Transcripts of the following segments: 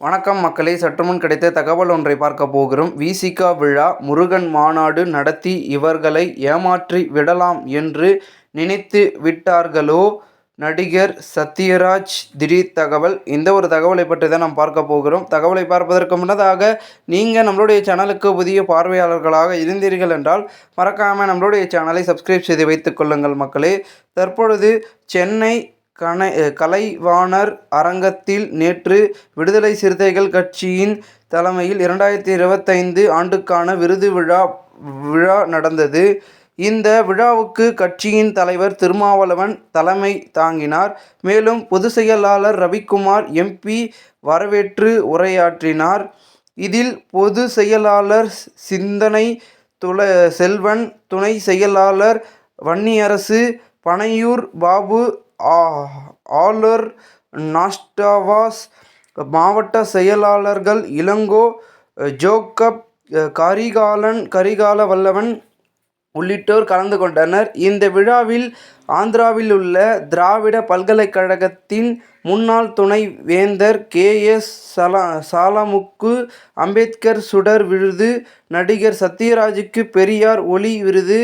வணக்கம் மக்களே. சற்றுமுன் கிடைத்த தகவல் ஒன்றை பார்க்க போகிறோம். விசிகா விழா முருகன் மாநாடு நடத்தி இவர்களை ஏமாற்றி விடலாம் என்று நினைத்து விட்டார்களோ? நடிகர் சத்யராஜ் திடீர் தகவல். இந்த ஒரு தகவலை பற்றி தான் நாம் பார்க்க போகிறோம். தகவலை பார்ப்பதற்கு முன்னதாக நீங்கள் நம்மளுடைய சேனலுக்கு புதிய பார்வையாளர்களாக இருந்தீர்கள் என்றால் மறக்காமல் நம்மளுடைய சேனலை சப்ஸ்கிரைப் செய்து வைத்துக் கொள்ளுங்கள் மக்களே. தற்பொழுது சென்னை கனை கலைவாணர் அரங்கத்தில் நேற்று விடுதலை சிறுத்தைகள் கட்சியின் தலைமையில் இரண்டாயிரத்தி இருபத்தைந்து ஆண்டுக்கான விருது விழா விழா நடந்தது. இந்த விழாவுக்கு கட்சியின் தலைவர் திருமாவளவன் தலைமை தாங்கினார். மேலும் பொதுச் செயலாளர் ரவிக்குமார் எம்பி வரவேற்று உரையாற்றினார். இதில் பொது செயலாளர் சிந்தனை துள செல்வன் துணை செயலாளர் வன்னியரசு பனையூர் பாபு ஆலர் நாஸ்டாவாஸ் மாவட்ட செயலாளர்கள் இளங்கோ ஜோக்கப் கரிகாலன் கரிகால வல்லவன் உள்ளிட்டோர் கலந்து கொண்டனர். இந்த விழாவில் ஆந்திராவில் உள்ள திராவிட பல்கலைக்கழகத்தின் முன்னாள் துணை வேந்தர் கே. எஸ். சலா சாலமுக்கு அம்பேத்கர் சுடர் விருது நடிகர் சத்யராஜுக்கு பெரியார் ஒளி விருது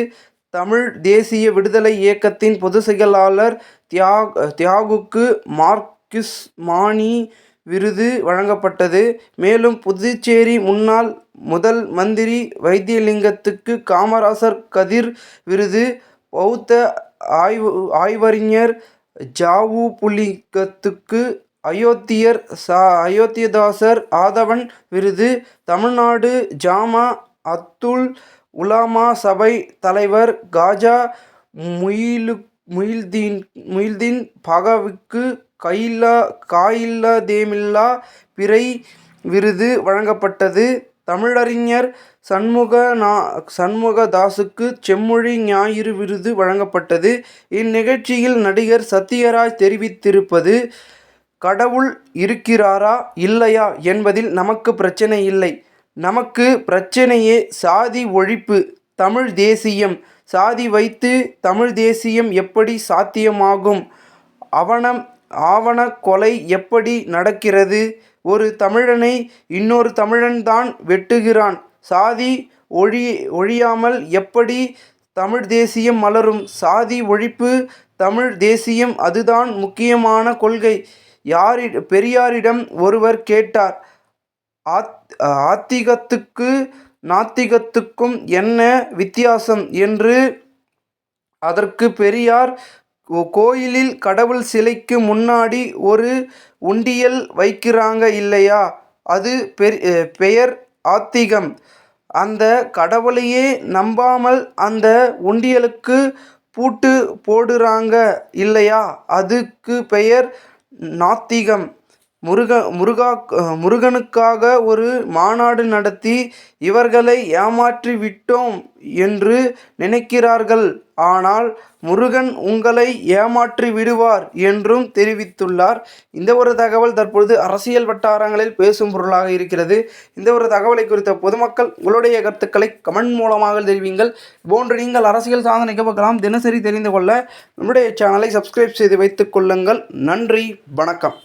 தமிழ் தேசிய விடுதலை இயக்கத்தின் பொதுச் செயலாளர் தியாக் தியாகுக்கு மார்க்சிஸ் மானி விருது வழங்கப்பட்டது. மேலும் புதுச்சேரி முன்னாள் முதல் மந்திரி வைத்தியலிங்கத்துக்கு காமராசர் கதிர் விருது பௌத்த ஆய்வு ஆய்வறிஞர் ஜாவு புலிகத்துக்கு அயோத்தியர் சா அயோத்தியதாசர் ஆதவன் விருது தமிழ்நாடு ஜாமா அத்துல் உலாமா சபை தலைவர் காஜா முயிலு முயில்தீன் முயில்தீன் பகவுக்கு கையில்லா காயில்லாதேமில்லா பிறை விருது வழங்கப்பட்டது. தமிழறிஞர் சண்முக நா சண்முகதாசுக்கு செம்மொழி ஞாயிறு விருது வழங்கப்பட்டது. இந்நிகழ்ச்சியில் நடிகர் சத்யராஜ் தெரிவித்திருப்பது கடவுள் இருக்கிறாரா இல்லையா? என்பதில் நமக்கு பிரச்சனை இல்லை. நமக்கு பிரச்சனையே சாதி ஒழிப்பு தமிழ் தேசியம். சாதி வைத்து தமிழ் தேசியம் எப்படி சாத்தியமாகும்? அவனம் ஆவண கொலை எப்படி நடக்கிறது? ஒரு தமிழனை இன்னொரு தமிழன்தான் வெட்டுகிறான். சாதி ஒழி ஒழியாமல் எப்படி தமிழ் தேசியம் மலரும்? சாதி ஒழிப்பு தமிழ் தேசியம் அதுதான் முக்கியமான கொள்கை. யாரி பெரியாரிடம் ஒருவர் கேட்டார் ஆத் ஆத்திகத்துக்கு நாத்திகத்துக்கும் என்ன வித்தியாசம் என்று அதற்கு பெரியார் கோயிலில் கடவுள் சிலைக்கு முன்னாடி ஒரு உண்டியல் வைக்கிறாங்க இல்லையா? அது பெயர் ஆத்திகம். அந்த கடவுளையே நம்பாமல் அந்த உண்டியலுக்கு பூட்டு போடுறாங்க இல்லையா? அதுக்கு பெயர் நாத்திகம். முருக முருகா முருகனுக்காக ஒரு மாநாடு நடத்தி இவர்களை ஏமாற்றி விட்டோம் என்று நினைக்கிறார்கள். ஆனால் முருகன் உங்களை ஏமாற்றி விடுவார் என்றும் தெரிவித்துள்ளார். இந்த ஒரு தகவல் தற்பொழுது அரசியல் வட்டாரங்களில் பேசும் பொருளாக இருக்கிறது. இந்த ஒரு தகவலை குறித்த பொதுமக்கள் உங்களுடைய கருத்துக்களை கமெண்ட் மூலமாக தெரிவிங்கள். போன்று நீங்கள் அரசியல் சாதனை நிகழ்வுகளாம் தினசரி தெரிந்து கொள்ள நம்முடைய சேனலை சப்ஸ்கிரைப் செய்து வைத்துக் கொள்ளுங்கள். நன்றி வணக்கம்.